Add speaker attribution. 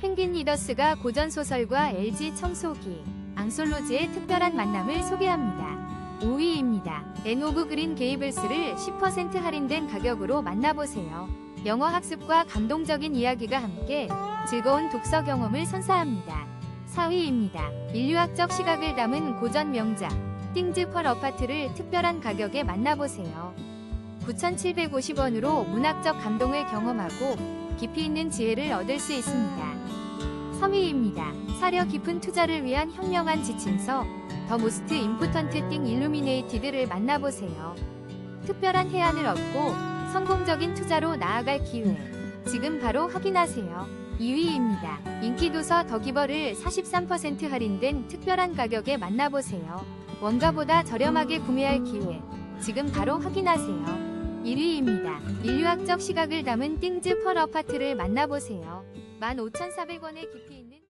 Speaker 1: 펭귄 리더스가 고전소설과 LG 청소기, 앙솔로즈의 특별한 만남을 소개합니다. 5위입니다. 에노브 그린 게이블스를 10% 할인된 가격으로 만나보세요. 영어 학습과 감동적인 이야기가 함께 즐거운 독서 경험을 선사합니다. 4위입니다. 인류학적 시각을 담은 고전 명작 띵즈 펄 어파트를 특별한 가격에 만나보세요. 9,750원으로 문학적 감동을 경험하고 깊이 있는 지혜를 얻을 수 있습니다. 3위입니다. 사려 깊은 투자를 위한 현명한 지침서 더 모스트 임포턴트 띵 일루미네이티드를 만나보세요. 특별한 해안을 얻고 성공적인 투자로 나아갈 기회. 지금 바로 확인하세요. 2위입니다. 인기도서 더기버를 43% 할인된 특별한 가격에 만나보세요. 원가보다 저렴하게 구매할 기회. 지금 바로 확인하세요. 1위입니다. 인류학적 시각을 담은 띵즈 펄 어파트를 만나보세요. 15,400원의 깊이 있는